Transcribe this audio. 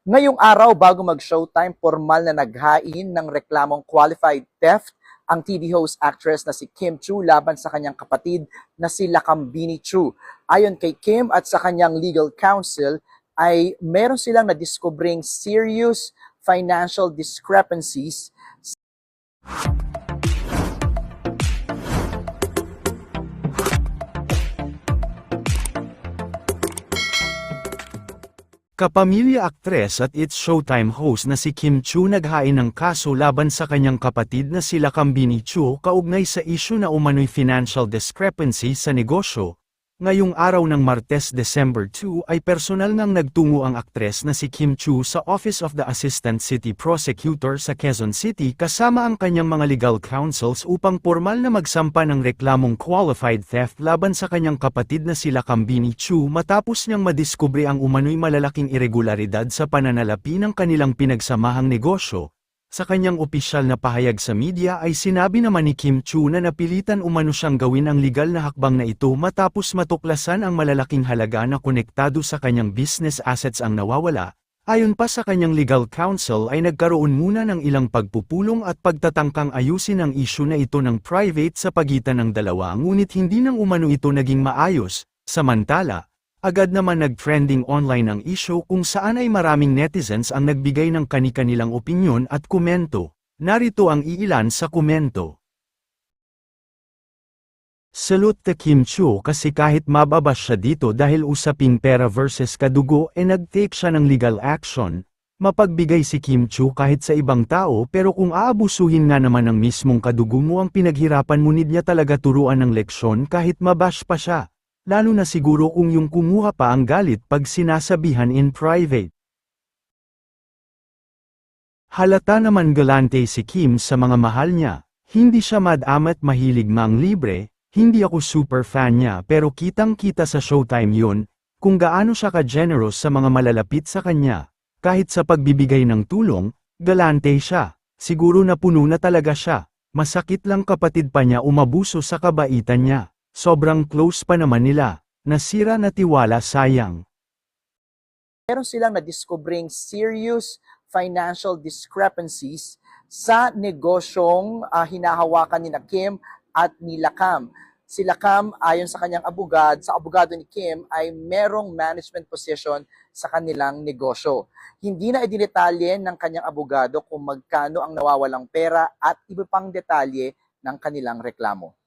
Ngayong araw, bago mag-showtime, formal na naghain ng reklamong qualified theft ang TV host actress na si Kim Chu laban sa kanyang kapatid na si Lakambini Chu. Ayon kay Kim at sa kanyang legal counsel, ay meron silang na-discovering serious financial discrepancies Kapamilya aktres at It's Showtime host na si Kim Chu naghain ng kaso laban sa kanyang kapatid na sila Kambini Chu kaugnay sa isyu na umano'y financial discrepancy sa negosyo. Ngayong araw ng Martes December 2 ay personal ngang nagtungo ang aktres na si Kim Chu sa Office of the Assistant City Prosecutor sa Quezon City kasama ang kanyang mga legal counsels upang formal na magsampa ng reklamong qualified theft laban sa kanyang kapatid na sila Kambini Chu matapos niyang madiskubre ang umano'y malalaking irregularidad sa pananalapi ng kanilang pinagsamahang negosyo. Sa kanyang opisyal na pahayag sa media ay sinabi naman ni Kim Chu na napilitan umano siyang gawin ang legal na hakbang na ito matapos matuklasan ang malalaking halaga na konektado sa kanyang business assets ang nawawala. Ayon pa sa kanyang legal counsel ay nagkaroon muna ng ilang pagpupulong at pagtatangkang ayusin ang isyu na ito ng private sa pagitan ng dalawa ngunit hindi nang umano ito naging maayos. Samantala, Agad naman nag-trending online ang issue kung saan ay maraming netizens ang nagbigay ng kani-kanilang opinyon at komento. Narito ang iilan sa komento. Salute to Kim Chu kasi kahit mababas siya dito dahil usaping pera versus kadugo e nag-take siya ng legal action, mapagbigay si Kim Chu kahit sa ibang tao pero kung aabusuhin nga naman ng mismong kadugo mo ang pinaghirapan mo niya talaga turuan ng leksyon kahit mabash pa siya lalo na siguro kung yung kumuha pa ang galit pag sinasabihan in private. Halata naman galante si Kim sa mga mahal niya, hindi siya madamat mahilig mang libre, hindi ako super fan niya pero kitang kita sa showtime yun, kung gaano siya ka-generous sa mga malalapit sa kanya, kahit sa pagbibigay ng tulong, galante siya, siguro na puno na talaga siya, masakit lang kapatid pa niya umabuso sa kabaitan niya. Sobrang close pa naman nila, nasira na tiwala sayang. meron silang na-discovering serious financial discrepancies sa negosyong ah, hinahawakan ni na Kim at ni Lakam. Si Lakam, ayon sa kanyang abogad, sa abogado ni Kim, ay merong management position sa kanilang negosyo. Hindi na idinetalye ng kanyang abogado kung magkano ang nawawalang pera at iba pang detalye ng kanilang reklamo.